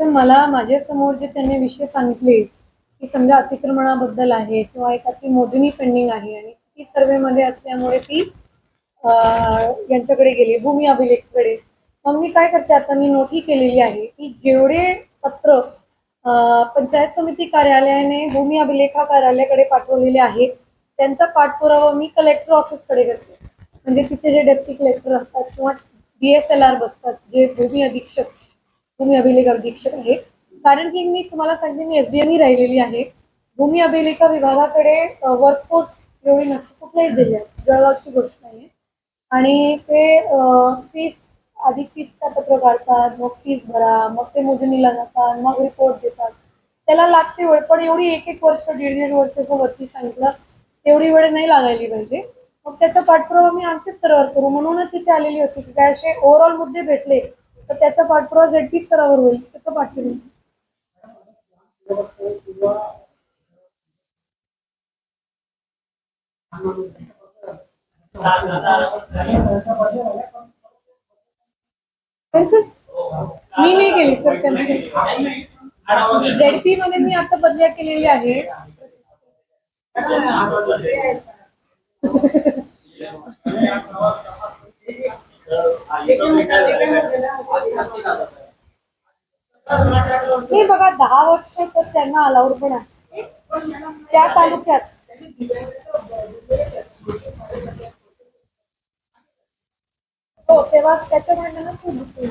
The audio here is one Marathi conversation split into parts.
जसं मला माझ्यासमोर जे त्यांनी विषय सांगितले की समजा अतिक्रमणाबद्दल आहे किंवा एकाची मोजणी पेंडिंग आहे आणि सिटी सर्वेमध्ये असल्यामुळे ती यांच्याकडे गेली भूमी अभिलेखकडे. मग मी काय करते आता मी नोटी केलेली आहे की जेवढे पत्र पंचायत समिती कार्यालयाने भूमी अभिलेखा कार्यालयाकडे पाठवलेले आहेत त्यांचा पाठपुरावा मी कलेक्टर ऑफिसकडे करते. म्हणजे तिथे जे डेप्टी कलेक्टर असतात किंवा बी एस एल आर बसतात जे भूमी अधीक्षक भूमी अभिलेख अधीक्षक आहे कारण की मी तुम्हाला सांगते मी एस डी एम राहिलेली आहे. भूमी अभिलेखा विभागाकडे वर्कफोर्स एवढी नसते कुठल्याही जिल्ह्यात. जळगावची गोष्ट आहे. आणि ते फीस आधी फीसचा पत्र काढतात मग फीस भरा मग ते मोजणीला जातात मग रिपोर्ट देतात. त्याला लागते वेळ पण एवढी एक एक वर्ष दीड दीड वर्षाचं वरती सांगितलं तेवढी वेळ नाही लागायली पाहिजे. मग त्याचा पाठपुरावा मी आमच्या स्तरावर करू. म्हणूनच इथे आलेली होती की काय असे ओव्हरऑल मुद्दे भेटले तर त्याचा पाठपुरावा झेडपी स्तरावर होईल त्याचा पाठपुरावा मी नाही केली सर त्यांचं झेडपी मध्ये मी आता बदल्या केलेली आहे. हे बघा दहा वर्ष तर त्यांना अलाउड पण आहे. त्या तालुक्यात हो तेव्हा त्याच्या भांडणात खूप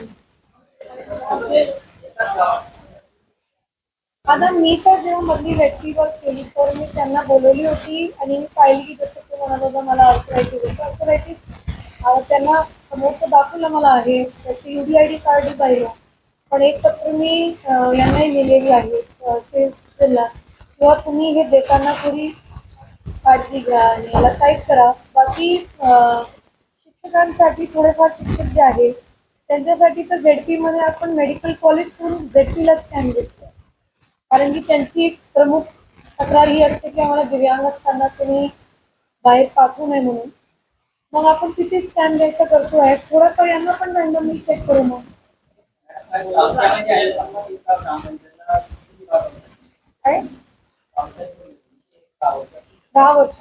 आता मी तर जेव्हा मधली व्यक्तीवर केली तर मी त्यांना बोलवली होती आणि मी पाहिली की जसं ते म्हणाल होतं मला अर्थरायटिस होतं अर्थरायटिस त्यांना समोरचं दाखवलं मला आहे. त्याची U D I D card पाहिलं पण एक पत्र मी यांना यांनाही लिहिलेली आहे सेल्सला किंवा तुम्ही हे देताना थोडी काळजी घ्या आणि याला टाईप करा. बाकी शिक्षकांसाठी थोडेफार शिक्षक जे आहे त्यांच्यासाठी तर झेडमध्ये आपण मेडिकल कॉलेज करून झेडपीलाच स्कॅन घेतो कारण की त्यांची एक प्रमुख तक्रार ही असते की आम्हाला दिव्यांग असताना तुम्ही बाहेर पाठवू नये म्हणून. मग आपण किती स्कॅन द्यायचं करतो आहे थोडंफार यांना पण रँडमली चेक करू मग. काय? दहा वर्ष.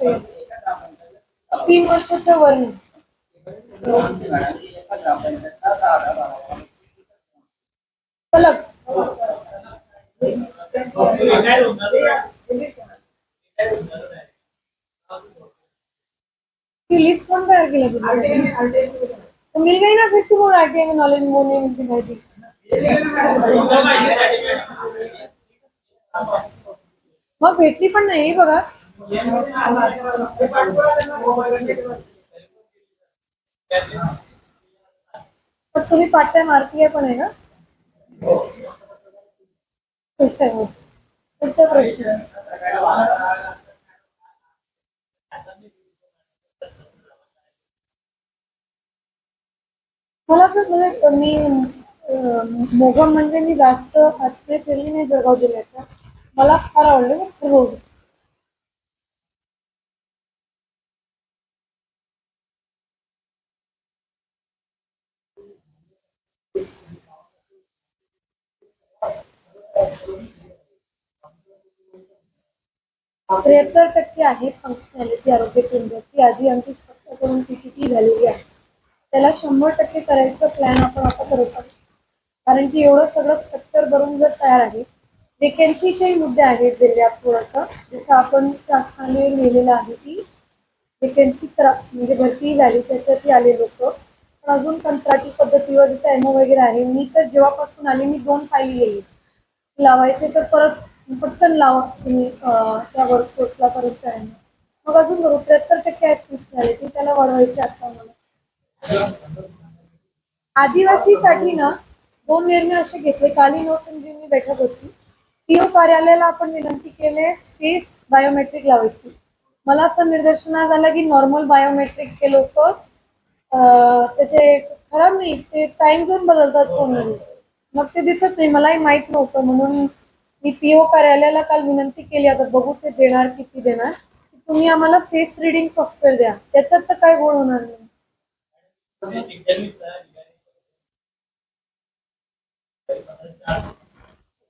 तीन वर्षाच्या वर्ण. सलग लिस्ट पण तयार केलं तुम्ही तो मिल गई ना फिर तुम्हाला आरटीआई में नॉलेज मोने मिलती माहिती मग भेटली पण नाही बघा मग तुम्ही पार्ट टाइम आरटीआय पण आहे ना ठीक आहे. पुढचा प्रश्न मला तर म्हणजे मी मोगम म्हणजे मी जास्त आत्ते फिरली नाही जळगाव जिल्ह्याचा. मला फार आवडलं रोड त्र्याहत्तर टक्के आहे फंक्शनॅलिटी आरोग्य केंद्राची. आधी आमची स्पष्ट करून ती किती झालेली आहे. त्याला शंभर टक्के करायचं प्लॅन आपण आता करत आहोत कारण की एवढं सगळं स्ट्रक्चर बनवून जर तयार आहे वेकेन्सीचेही मुद्दे आहेत जिल्ह्यात थोडंसं. जसं आपण शासनाने लिहिलेलं आहे की वेकेन्सी करा म्हणजे भरती झाली त्याच्यासाठी आले लोक. पण अजून कंत्राटी पद्धतीवर जसं एमओ वगैरे आहे मी तर जेव्हापासून आले मी दोन फाईल येईल लावायचे तर परत पटकन लावा तुम्ही त्या वर्कफोर्सला परत काय मग अजून बरोबर त्र्याहत्तर टक्के आहेत फंक्शनॅलिटी त्याला वाढवायचे आता मला. आदिवासीसाठी ना दोन निर्णय असे घेतले. काली नवसंजीवनी बैठक होती. पीओ कार्यालयाला आपण विनंती केले फेस बायोमेट्रिक लावायची. मला असं निदर्शनास आलं की नॉर्मल बायोमेट्रिक के लोक त्याचे खराब नाही ते टाइम झोन बदलतात फोनमध्ये. मग ते दिसत नाही. मलाही माहीत नव्हतं. म्हणून मी पीओ कार्यालयाला काल विनंती केली. आता बघू ते देणार किती देणार. तुम्ही आम्हाला फेस रिडिंग सॉफ्टवेअर द्या. त्याच्यात तर काय गोळ होणार नाही.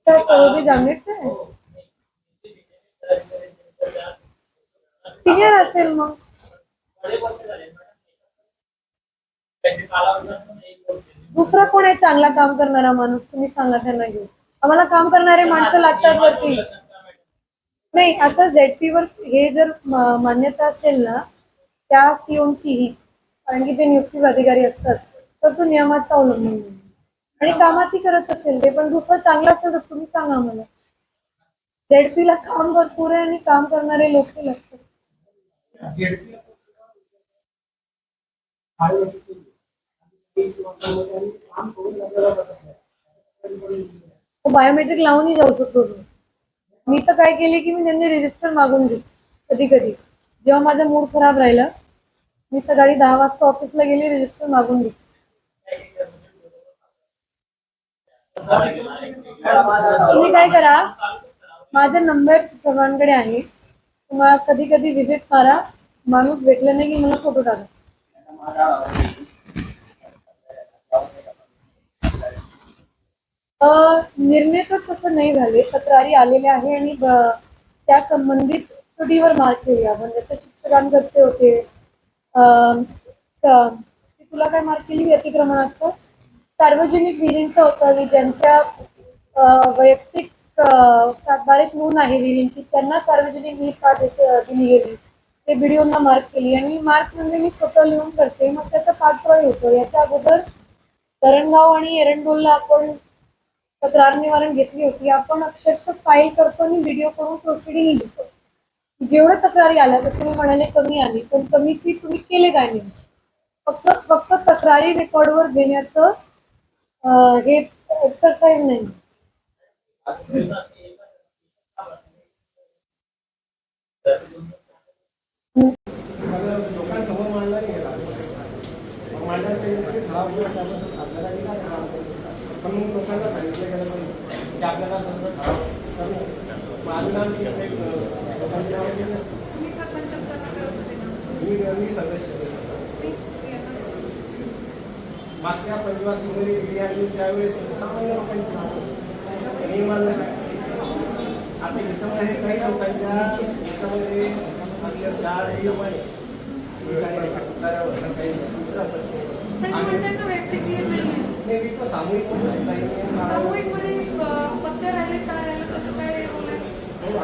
काय सरोदे जांभेटचे आहे सिनियर असेल मग. दुसरा कोण आहे चांगला काम करणारा माणूस? तुम्ही सांगा त्यांना घेऊ आम्हाला काम करणारे माणसं लागतात वरती. नाही असं झेडपी वर हे जर मान्यता असेल ना त्या सीओची ही कारण की ते नियुक्ती अधिकारी असतात तर तो नियमाचा अवलंबून आणि कामातही करत असेल ते पण दुसरं चांगलं असेल तर तुम्ही सांगा मला. झेडपी ला काम भरपूर आहे आणि काम करणारे लोक लागतात बायोमेट्रिक लावूनही जाऊ शकतो तुम्ही मी तर काय केले की मी त्यांचे रजिस्टर मागून घेते कधी कधी जेव्हा माझा मूड खराब राहिला मी सकाळी दहा वाजता ऑफिसला गेली रजिस्टर मागून घेते तुम्ही काय करा माझा नंबर सर्वांकडे आहे. तुम्हाला कधी कधी विजिट मारा. माणूस भेटला नाही की मला फोटो टाका. निर्णय तर तसं नाही झाले. तक्रारी आलेल्या आहे आणि त्या संबंधित सुटीवर मार्क केली आपण. जसं शिक्षकांकडचे होते तुला काय मार्क केली अतिक्रमणाचं सार्वजनिक विहिरींचं होतं की ज्यांच्या वैयक्तिक सातबारीत नोंद आहे विहिरींची त्यांना सार्वजनिक विहीर का दिली गेली. ते व्हिडिओना मार्क केली. आणि मार्क म्हणजे मी स्वतः लिहून करते. मग त्याचा पाठपुरावा होतो. याच्या अगोदर तरणगाव आणि एरंडोलला आपण तक्रार निवारण घेतली होती. आपण अक्षरशः फाईल करतो आणि व्हिडिओ करून प्रोसिडिंग घेतो जेवढ्या तक्रारी आल्या तर तुम्ही म्हणाले कमी आली पण कमीची तुम्ही केले काय नाही फक्त फक्त तक्रारी रेकॉर्डवर घेण्याचं हे एक्सरसाइज नाही. लोकांसमोर मांडला नाही आपल्याला खराब लोकांना सांगितलं मागच्या पंचवार्षिकमध्ये रियाली त्यावेळेस सामान्य लोकांची आता याच्यामध्ये काही लोकांच्या याच्यामध्ये अक्षरशः लोक आहे. काही दुसरा प्रश्न. पण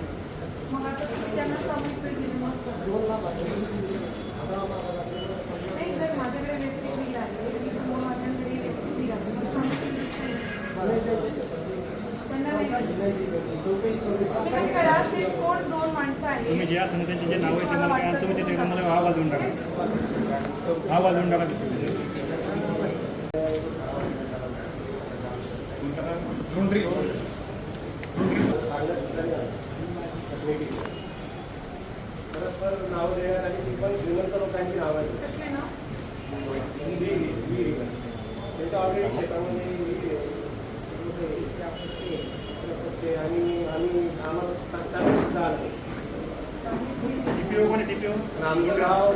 तुम्ही त्यांना सामूहिक वेळ नाही माझ्याकडे आहे समोर माझ्या आहे त्यांना कोण दोन माणसं आहेत ज्या समित्यांचे जे नाव आहे ते मला काय तुम्ही तिथे मला अहवाल वाजवून टाका. अहवाल वाजवून टाका परस्पर नाव देणार आणि ती पण श्रीमंत लोकांची नावं आहे, ऑलरेडी शेतामध्ये आणि आम्ही आम्हाला सुद्धा आलं TPO कोण आहे TPO? रामगिरगाव